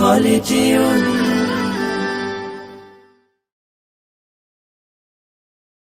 হলে যেও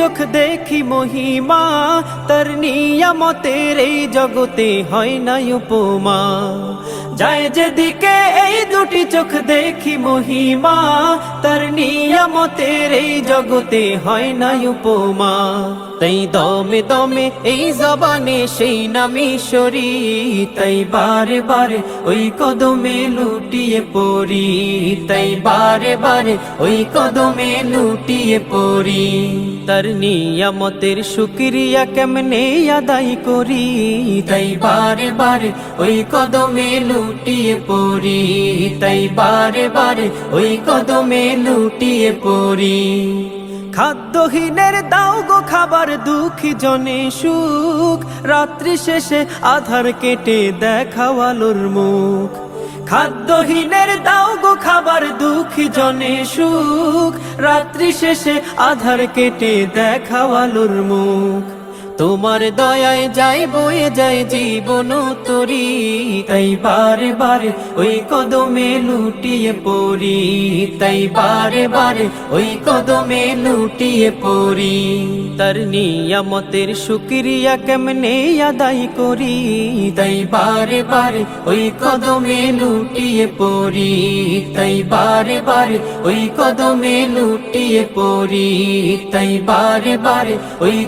চোখ দেখি মহিমা তার নিয়ামতের এই জগতে হয় না উপমা। যায় যেদিকে এই দুটি চোখ দেখি মহিমা, তার নিয়ামতের এই জগতে হয় না উপমা। তাই দমে দমে এই জবানে সেই নামি সরি, তাই বারে বারে ওই কদমে লুটিয়ে পড়ি, তাই বারে বারে ওই কদমে লুটিয়ে পড়ি। তার নিয়ামতের শুক্রিয়া কেমনে আদায় করি, তাই বারে বারে ওই কদমে লুটিয়ে পড়ি, তাই বারে বারে ওই কদমে লুটিয়ে পড়ি। খাদ্যহীনের দাও গো খাবার, দুঃখী জনে সুখ। রাত্রি শেষে আধার কেটে দেখাও আলোর মুখ। খাদ্যহীনের দাও গো খাবার, দুঃখী জনে সুখ। রাত্রি শেষে আধার কেটে দেখাও আলোর মুখ। তোমার দয়ায় যাই বয়ে যায় জীবন তরি, তাই বারে বারে ওই কদমে লুটিয়ে পড়ি, তাই বারে বারে ওই কদমে লুটিয়ে পড়ি। তার নিয়ামতের শুক্রিয়া কেমনে আদায় করি, তাই বারে বারে ওই কদমে লুটিয়ে পড়ি, তাই বারে বারে ওই কদমে লুটিয়ে পড়ি, তাই বারে বারে ওই